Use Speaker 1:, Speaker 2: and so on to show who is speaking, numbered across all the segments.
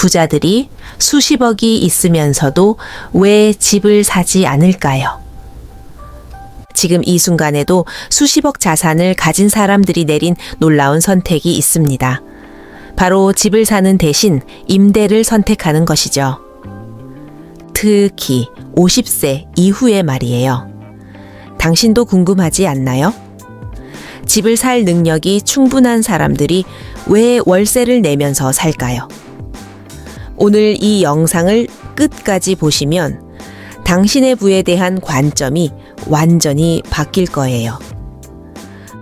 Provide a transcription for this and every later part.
Speaker 1: 부자들이 수십억이 있으면서도 왜 집을 사지 않을까요? 지금 이 순간에도 수십억 자산을 가진 사람들이 내린 놀라운 선택이 있습니다. 바로 집을 사는 대신 임대를 선택하는 것이죠. 특히 50세 이후의 말이에요. 당신도 궁금하지 않나요? 집을 살 능력이 충분한 사람들이 왜 월세를 내면서 살까요? 오늘 이 영상을 끝까지 보시면 당신의 부에 대한 관점이 완전히 바뀔 거예요.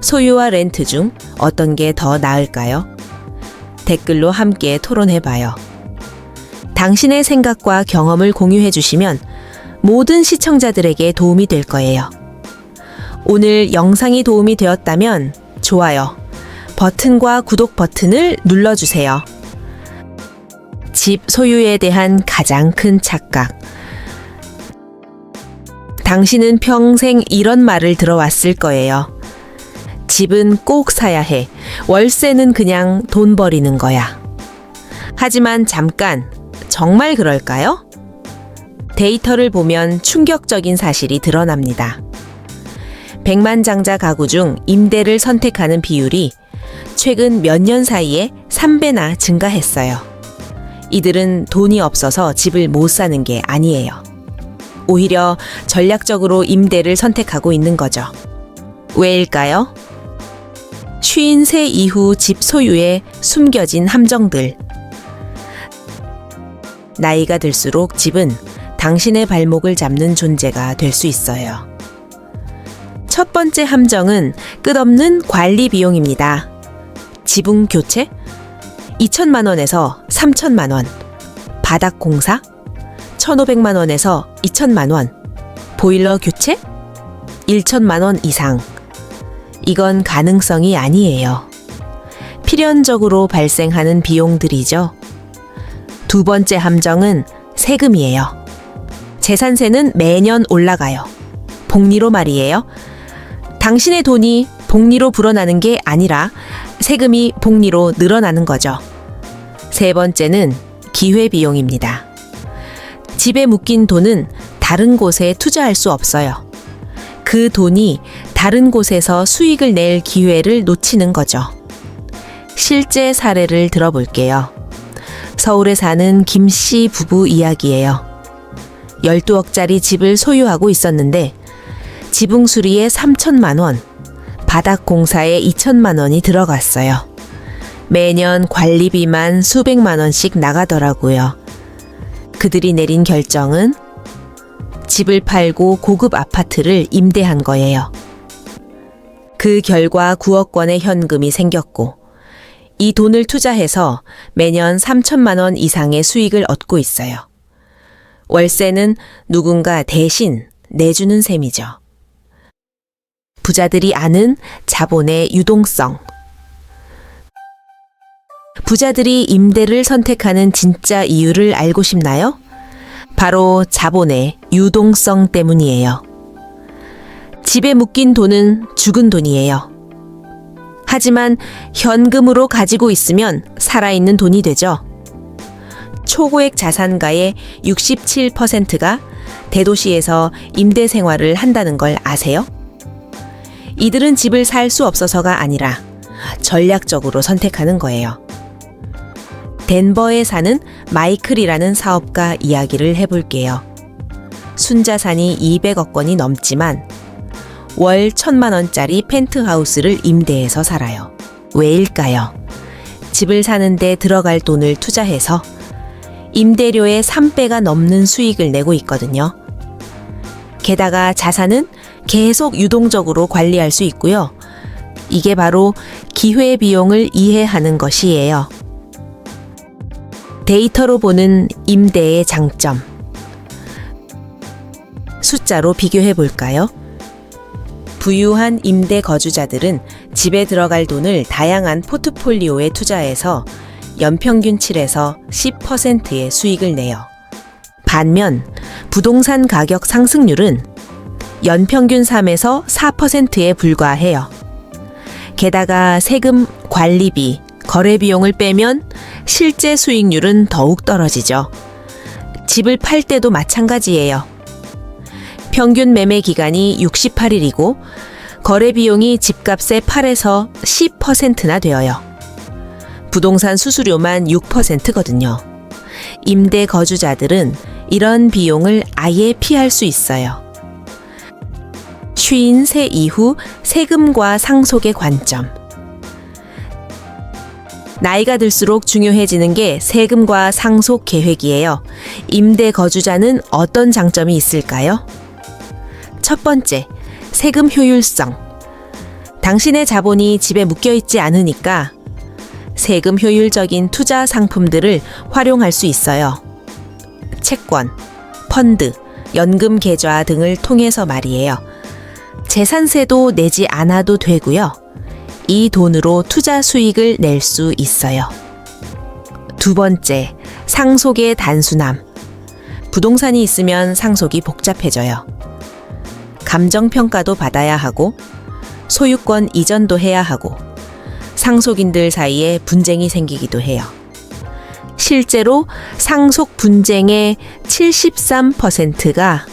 Speaker 1: 소유와 렌트 중 어떤 게 더 나을까요? 댓글로 함께 토론해 봐요. 당신의 생각과 경험을 공유해 주시면 모든 시청자들에게 도움이 될 거예요. 오늘 영상이 도움이 되었다면 좋아요, 버튼과 구독 버튼을 눌러주세요. 집 소유에 대한 가장 큰 착각. 당신은 평생 이런 말을 들어왔을 거예요. 집은 꼭 사야 해. 월세는 그냥 돈 버리는 거야. 하지만 잠깐, 정말 그럴까요? 데이터를 보면 충격적인 사실이 드러납니다. 백만장자 가구 중 임대를 선택하는 비율이 최근 몇 년 사이에 3배나 증가했어요. 이들은 돈이 없어서 집을 못 사는 게 아니에요. 오히려 전략적으로 임대를 선택하고 있는 거죠. 왜일까요? 쉰세 이후 집 소유에 숨겨진 함정들. 나이가 들수록 집은 당신의 발목을 잡는 존재가 될 수 있어요. 첫 번째 함정은 끝없는 관리 비용입니다. 지붕 교체? 2천만 원에서 3천만 원. 바닥 공사? 1,500만 원에서 2천만 원. 보일러 교체? 1천만 원 이상. 이건 가능성이 아니에요. 필연적으로 발생하는 비용들이죠. 두 번째 함정은 세금이에요. 재산세는 매년 올라가요. 복리로 말이에요. 당신의 돈이 복리로 불어나는 게 아니라 세금이 복리로 늘어나는 거죠. 세 번째는 기회비용입니다. 집에 묶인 돈은 다른 곳에 투자할 수 없어요. 그 돈이 다른 곳에서 수익을 낼 기회를 놓치는 거죠. 실제 사례를 들어볼게요. 서울에 사는 김 씨 부부 이야기예요. 12억짜리 집을 소유하고 있었는데 지붕 수리에 3천만 원, 바닥 공사에 2천만 원이 들어갔어요. 매년 관리비만 수백만 원씩 나가더라고요. 그들이 내린 결정은 집을 팔고 고급 아파트를 임대한 거예요. 그 결과 9억 원의 현금이 생겼고, 이 돈을 투자해서 매년 3천만 원 이상의 수익을 얻고 있어요. 월세는 누군가 대신 내주는 셈이죠. 부자들이 아는 자본의 유동성. 부자들이 임대를 선택하는 진짜 이유를 알고 싶나요? 바로 자본의 유동성 때문이에요. 집에 묶인 돈은 죽은 돈이에요. 하지만 현금으로 가지고 있으면 살아있는 돈이 되죠. 초고액 자산가의 67%가 대도시에서 임대 생활을 한다는 걸 아세요? 이들은 집을 살 수 없어서가 아니라 전략적으로 선택하는 거예요. 덴버에 사는 마이클이라는 사업가 이야기를 해볼게요. 순자산이 200억 원이 넘지만 월 1000만 원짜리 펜트하우스를 임대해서 살아요. 왜일까요? 집을 사는데 들어갈 돈을 투자해서 임대료의 3배가 넘는 수익을 내고 있거든요. 게다가 자산은 계속 유동적으로 관리할 수 있고요. 이게 바로 기회 비용을 이해하는 것이에요. 데이터로 보는 임대의 장점. 숫자로 비교해 볼까요? 부유한 임대 거주자들은 집에 들어갈 돈을 다양한 포트폴리오에 투자해서 연평균 7에서 10%의 수익을 내요. 반면 부동산 가격 상승률은 연평균 3에서 4%에 불과해요. 게다가 세금, 관리비, 거래 비용을 빼면 실제 수익률은 더욱 떨어지죠. 집을 팔 때도 마찬가지예요. 평균 매매 기간이 68일이고 거래 비용이 집값의 8에서 10%나 되어요. 부동산 수수료만 6%거든요. 임대 거주자들은 이런 비용을 아예 피할 수 있어요. 쉬인세 이후 세금과 상속의 관점. 나이가 들수록 중요해지는 게 세금과 상속 계획이에요. 임대 거주자는 어떤 장점이 있을까요? 첫 번째, 세금 효율성. 당신의 자본이 집에 묶여 있지 않으니까 세금 효율적인 투자 상품들을 활용할 수 있어요. 채권, 펀드, 연금 계좌 등을 통해서 말이에요. 재산세도 내지 않아도 되고요. 이 돈으로 투자 수익을 낼 수 있어요. 두 번째, 상속의 단순함. 부동산이 있으면 상속이 복잡해져요. 감정평가도 받아야 하고, 소유권 이전도 해야 하고, 상속인들 사이에 분쟁이 생기기도 해요. 실제로 상속 분쟁의 73%가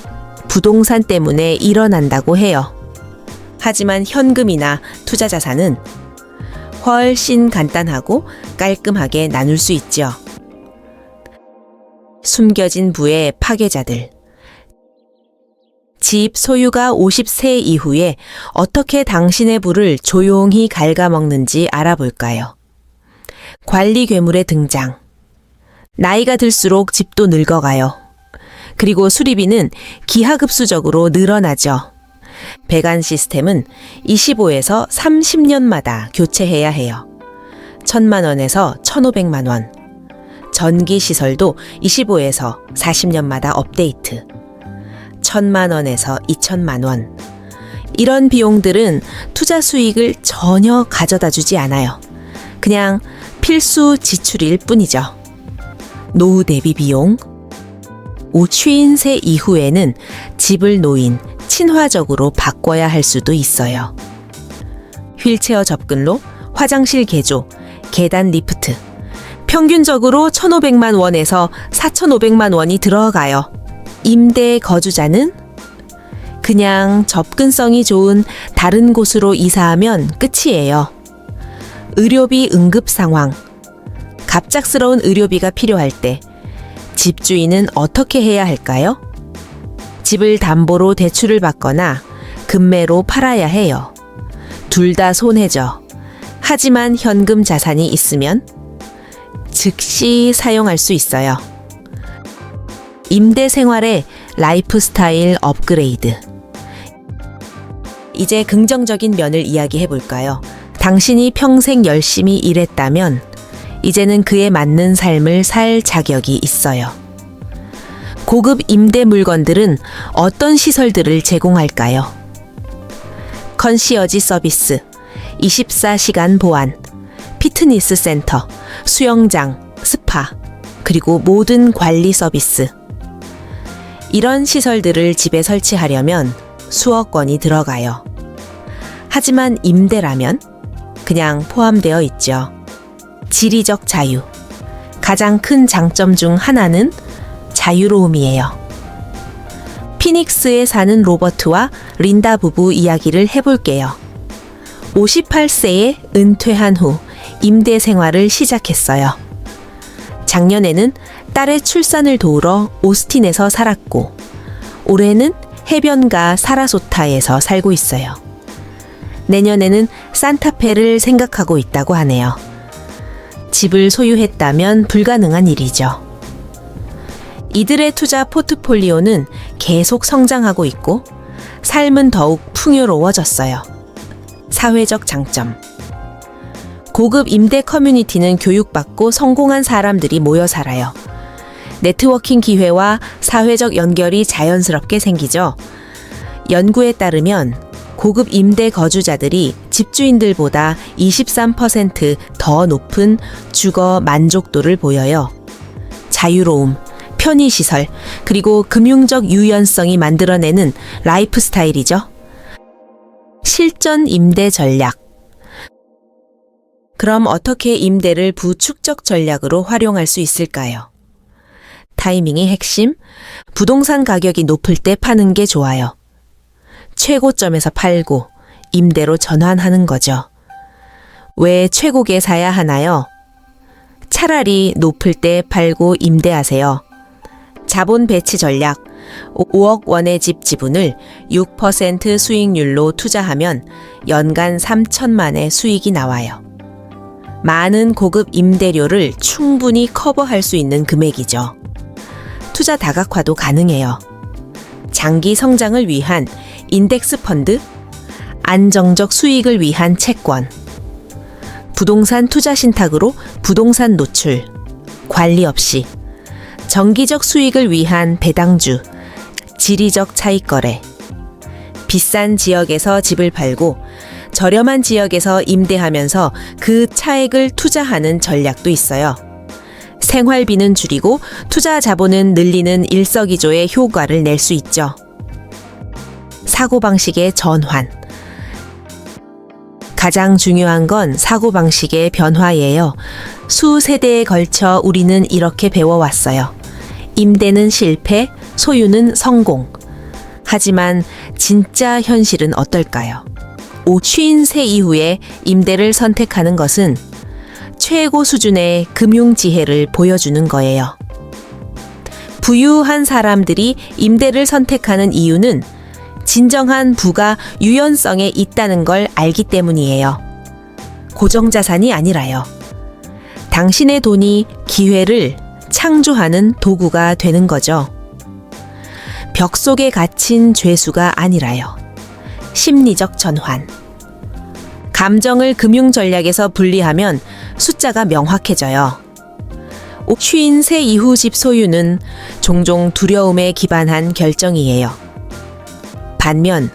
Speaker 1: 부동산 때문에 일어난다고 해요. 하지만 현금이나 투자 자산은 훨씬 간단하고 깔끔하게 나눌 수 있죠. 숨겨진 부의 파괴자들. 집 소유가 50세 이후에 어떻게 당신의 부를 조용히 갉아먹는지 알아볼까요? 관리 괴물의 등장. 나이가 들수록 집도 늙어가요. 그리고 수리비는 기하급수적으로 늘어나죠. 배관 시스템은 25에서 30년마다 교체해야 해요. 1000만 원에서 1500만 원. 전기 시설도 25에서 40년마다 업데이트. 1000만 원에서 2000만 원. 이런 비용들은 투자 수익을 전혀 가져다 주지 않아요. 그냥 필수 지출일 뿐이죠. 노후 대비 비용. 오취인세 이후에는 집을 노인, 친화적으로 바꿔야 할 수도 있어요. 휠체어 접근로, 화장실 개조, 계단 리프트. 평균적으로 1,500만 원에서 4,500만 원이 들어가요. 임대 거주자는 그냥 접근성이 좋은 다른 곳으로 이사하면 끝이에요. 의료비 응급 상황. 갑작스러운 의료비가 필요할 때 집주인은 어떻게 해야 할까요? 집을 담보로 대출을 받거나 금매로 팔아야 해요. 둘 다 손해죠. 하지만 현금 자산이 있으면 즉시 사용할 수 있어요. 임대 생활의 라이프 스타일 업그레이드. 이제 긍정적인 면을 이야기해 볼까요? 당신이 평생 열심히 일했다면 이제는 그에 맞는 삶을 살 자격이 있어요. 고급 임대 물건들은 어떤 시설들을 제공할까요? 컨시어지 서비스, 24시간 보안, 피트니스 센터, 수영장, 스파, 그리고 모든 관리 서비스. 이런 시설들을 집에 설치하려면 수억 원이 들어가요. 하지만 임대라면 그냥 포함되어 있죠. 지리적 자유. 가장 큰 장점 중 하나는 자유로움이에요. 피닉스에 사는 로버트와 린다 부부 이야기를 해볼게요. 58세에 은퇴한 후 임대 생활을 시작했어요. 작년에는 딸의 출산을 도우러 오스틴에서 살았고, 올해는 해변가 사라소타에서 살고 있어요. 내년에는 산타페를 생각하고 있다고 하네요. 집을 소유했다면 불가능한 일이죠. 이들의 투자 포트폴리오는 계속 성장하고 있고 삶은 더욱 풍요로워졌어요. 사회적 장점. 고급 임대 커뮤니티는 교육받고 성공한 사람들이 모여 살아요. 네트워킹 기회와 사회적 연결이 자연스럽게 생기죠. 연구에 따르면 고급 임대 거주자들이 집주인들보다 23%더 높은 주거 만족도를 보여요. 자유로움, 편의시설, 그리고 금융적 유연성이 만들어내는 라이프 스타일이죠. 실전 임대 전략. 그럼 어떻게 임대를 부축적 전략으로 활용할 수 있을까요? 타이밍이 핵심, 부동산 가격이 높을 때 파는 게 좋아요. 최고점에서 팔고 임대로 전환하는 거죠. 왜 최고게 사야 하나요? 차라리 높을 때 팔고 임대하세요. 자본 배치 전략 5억 원의 집 지분을 6% 수익률로 투자하면 연간 3천만의 수익이 나와요. 많은 고급 임대료를 충분히 커버할 수 있는 금액이죠. 투자 다각화도 가능해요. 장기 성장을 위한 인덱스 펀드, 안정적 수익을 위한 채권, 부동산 투자 신탁으로 부동산 노출, 관리 없이, 정기적 수익을 위한 배당주, 지리적 차익 거래, 비싼 지역에서 집을 팔고 저렴한 지역에서 임대하면서 그 차액을 투자하는 전략도 있어요. 생활비는 줄이고 투자 자본은 늘리는 일석이조의 효과를 낼 수 있죠. 사고방식의 전환. 가장 중요한 건 사고방식의 변화예요. 수 세대에 걸쳐 우리는 이렇게 배워왔어요. 임대는 실패, 소유는 성공. 하지만 진짜 현실은 어떨까요? 50세 이후에 임대를 선택하는 것은 최고 수준의 금융 지혜를 보여주는 거예요. 부유한 사람들이 임대를 선택하는 이유는 진정한 부가 유연성에 있다는 걸 알기 때문이에요. 고정자산이 아니라요. 당신의 돈이 기회를 창조하는 도구가 되는 거죠. 벽 속에 갇힌 죄수가 아니라요. 심리적 전환. 감정을 금융 전략에서 분리하면 숫자가 명확해져요. 50세 이후 집 소유는 종종 두려움에 기반한 결정이에요. 반면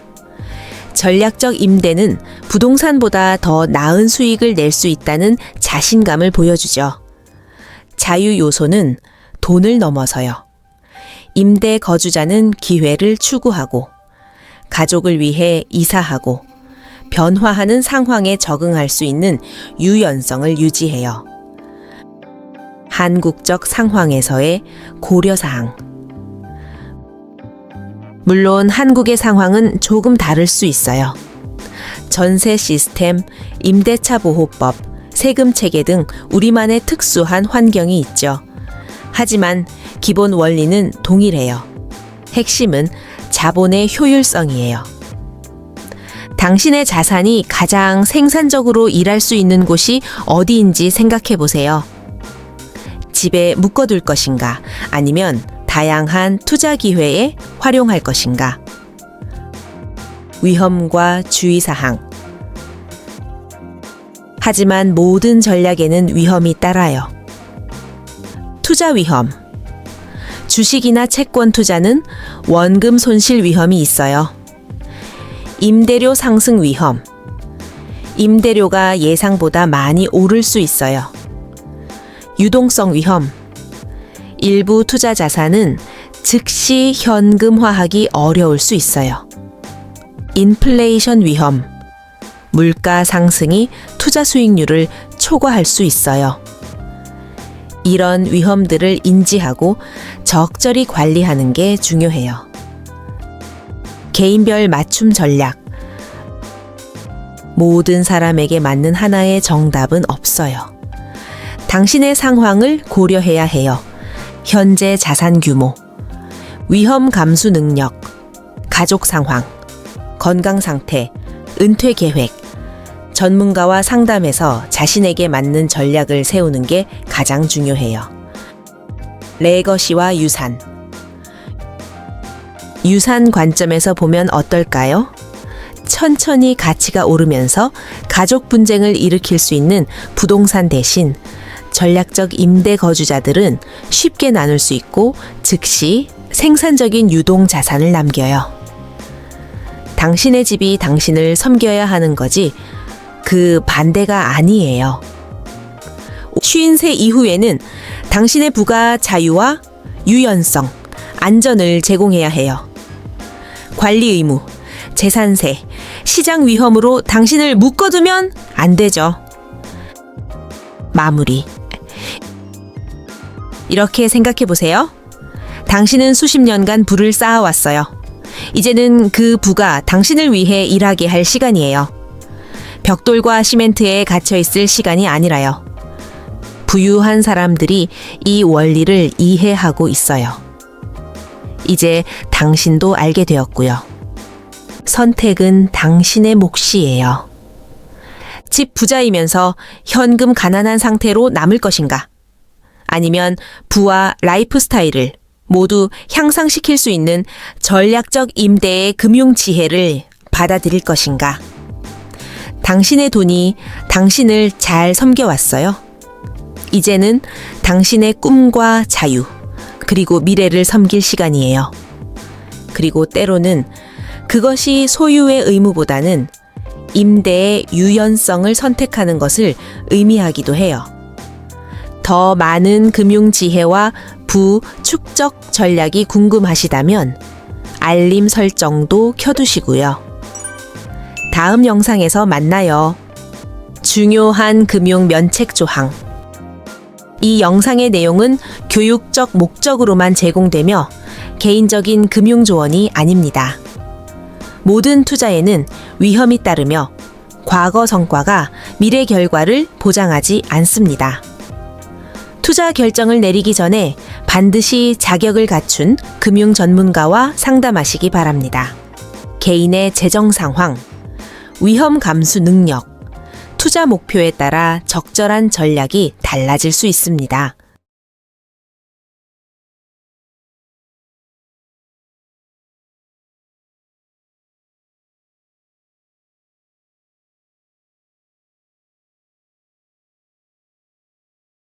Speaker 1: 전략적 임대는 부동산보다 더 나은 수익을 낼 수 있다는 자신감을 보여주죠. 자유 요소는 돈을 넘어서요. 임대 거주자는 기회를 추구하고 가족을 위해 이사하고 변화하는 상황에 적응할 수 있는 유연성을 유지해요. 한국적 상황에서의 고려사항. 물론 한국의 상황은 조금 다를 수 있어요. 전세 시스템, 임대차 보호법, 세금 체계 등 우리만의 특수한 환경이 있죠. 하지만 기본 원리는 동일해요. 핵심은 자본의 효율성이에요. 당신의 자산이 가장 생산적으로 일할 수 있는 곳이 어디인지 생각해 보세요. 집에 묶어둘 것인가 아니면 다양한 투자 기회에 활용할 것인가. 위험과 주의사항. 하지만 모든 전략에는 위험이 따라요. 투자 위험. 주식이나 채권 투자는 원금 손실 위험이 있어요. 임대료 상승 위험. 임대료가 예상보다 많이 오를 수 있어요. 유동성 위험. 일부 투자 자산은 즉시 현금화하기 어려울 수 있어요. 인플레이션 위험. 물가 상승이 투자 수익률을 초과할 수 있어요. 이런 위험들을 인지하고 적절히 관리하는 게 중요해요. 개인별 맞춤 전략. 모든 사람에게 맞는 하나의 정답은 없어요. 당신의 상황을 고려해야 해요. 현재 자산 규모, 위험 감수 능력, 가족 상황, 건강 상태, 은퇴 계획, 전문가와 상담해서 자신에게 맞는 전략을 세우는 게 가장 중요해요. 레거시와 유산. 유산 관점에서 보면 어떨까요? 천천히 가치가 오르면서 가족 분쟁을 일으킬 수 있는 부동산 대신 전략적 임대 거주자들은 쉽게 나눌 수 있고 즉시 생산적인 유동 자산을 남겨요. 당신의 집이 당신을 섬겨야 하는 거지 그 반대가 아니에요. 50세 이후에는 당신의 부가 자유와 유연성, 안전을 제공해야 해요. 관리 의무, 재산세, 시장 위험으로 당신을 묶어두면 안 되죠. 마무리. 이렇게 생각해 보세요. 당신은 수십 년간 부를 쌓아왔어요. 이제는 그 부가 당신을 위해 일하게 할 시간이에요. 벽돌과 시멘트에 갇혀 있을 시간이 아니라요. 부유한 사람들이 이 원리를 이해하고 있어요. 이제 당신도 알게 되었고요. 선택은 당신의 몫이에요. 집 부자이면서 현금 가난한 상태로 남을 것인가? 아니면 부와 라이프 스타일을 모두 향상시킬 수 있는 전략적 임대의 금융 지혜를 받아들일 것인가? 당신의 돈이 당신을 잘 섬겨왔어요. 이제는 당신의 꿈과 자유, 그리고 미래를 섬길 시간이에요. 그리고 때로는 그것이 소유의 의무보다는 임대의 유연성을 선택하는 것을 의미하기도 해요. 더 많은 금융 지혜와 부 축적 전략이 궁금하시다면 알림 설정도 켜두시고요. 다음 영상에서 만나요. 중요한 금융 면책 조항. 이 영상의 내용은 교육적 목적으로만 제공되며 개인적인 금융 조언이 아닙니다. 모든 투자에는 위험이 따르며 과거 성과가 미래 결과를 보장하지 않습니다. 투자 결정을 내리기 전에 반드시 자격을 갖춘 금융 전문가와 상담하시기 바랍니다. 개인의 재정 상황, 위험 감수 능력, 투자 목표에 따라 적절한 전략이 달라질 수 있습니다.